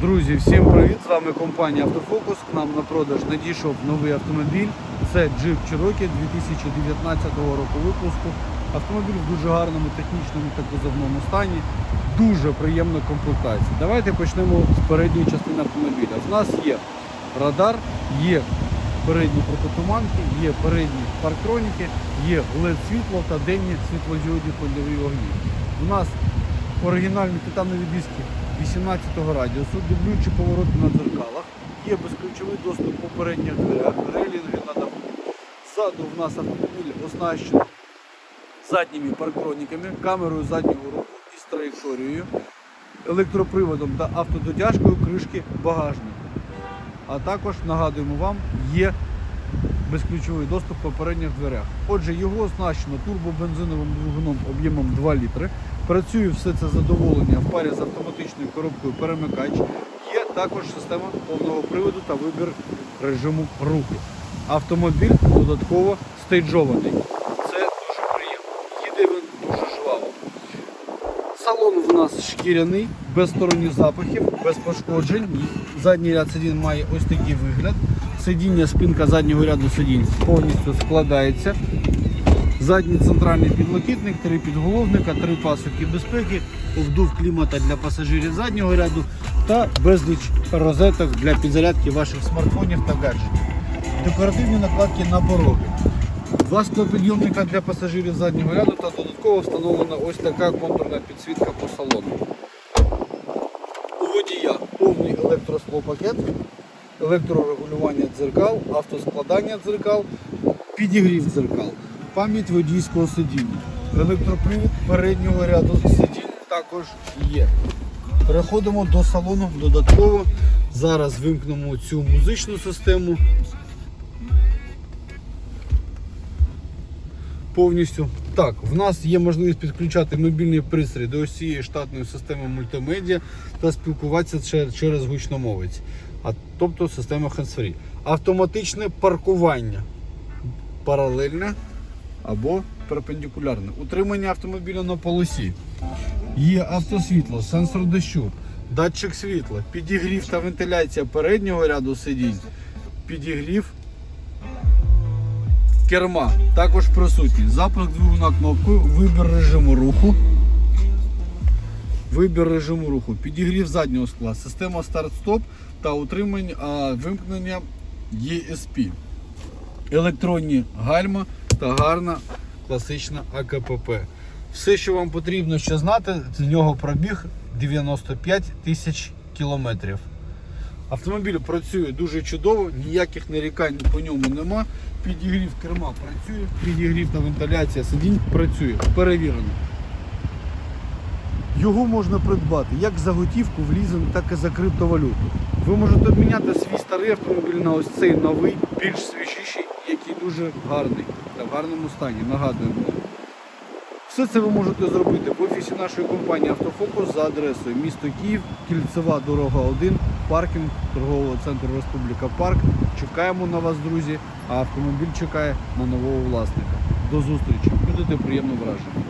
Друзі, всім привіт! З вами компанія Автофокус. К нам на продаж надійшов новий автомобіль. Це Jeep Cherokee 2019 року випуску. Автомобіль в дуже гарному технічному та кузовному стані. Дуже приємна комплектація. Давайте почнемо з передньої частини автомобіля. В нас є радар, є передні протитуманки, є передні парктроніки, є LED світло та денні світлодіодні ходові вогні. У нас оригінальні титанові диски 18-го радіусу, дублюючі повороти на дзеркалах, є безключовий доступ по передніх дверях, рейлінги на даху. Ззаду в нас автомобіль оснащений задніми парктроніками, камерою заднього руху із траєкторією, електроприводом та автододяжкою кришки багажника. А також нагадуємо вам, є безключовий доступ по передніх дверях. Отже, його оснащено турбобензиновим двигуном об'ємом 2 літри. Працює все це задоволення в парі з автоматичною коробкою перемикач. Є також система повного приводу та вибір режиму руху. Автомобіль додатково стейджований. Це дуже приємно. Їде він дуже жваво. Салон в нас шкіряний, без сторонніх запахів, без пошкоджень. Задній ряд сидінь має ось такий вигляд. Сидіння, спинка заднього ряду сидінь повністю складається. Задній центральний підлокітник, три підголовника, три пасоки безпеки, обдув клімата для пасажирів заднього ряду та безліч розеток для підзарядки ваших смартфонів та гаджетів. Декоративні накладки на пороги. Два склопідйомника для пасажирів заднього ряду та додатково встановлена ось така контурна підсвітка по салону. У водія повний електросклопакет, електрорегулювання дзеркал, автоскладання дзеркал, підігрів дзеркал, пам'ять водійського сидіння, електропривід переднього ряду сидінь також є. Переходимо до салону додатково. Зараз вимкнемо цю музичну систему. повністю. Так, в нас є можливість підключати мобільний пристрій до ось цієї штатної системи мультимедіа та спілкуватися через гучномовець, а тобто система hands-free. Автоматичне паркування паралельне або перпендикулярне. Утримання автомобіля на полосі. Є автосвітло, сенсор дощу, датчик світла, підігрів та вентиляція переднього ряду сидінь, підігрів керма також присутній. Запуск двигуна кнопкою, вибір режиму руху. Вибір режиму руху, підігрів заднього скла, система старт-стоп та утримання а, вимкнення ESP. Електронні гальма та гарна класична АКПП. Все, що вам потрібно ще знати, з нього пробіг 95 тисяч кілометрів. Автомобіль працює дуже чудово, ніяких нарікань по ньому нема. Підігрів керма працює, підігрів та вентиляція сидінь працює, перевірено. Його можна придбати як за готівку в лізинг, так і за криптовалюту. Ви можете обміняти свій старий автомобіль на ось цей новий, більш свіжіший, дуже гарний та в гарному стані. Нагадуємо. Все це ви можете зробити в офісі нашої компанії Автофокус за адресою місто Київ, Кільцева дорога 1, паркінг торгового центру Республіка Парк. Чекаємо на вас, друзі, а автомобіль чекає на нового власника. До зустрічі, будете приємно вражені.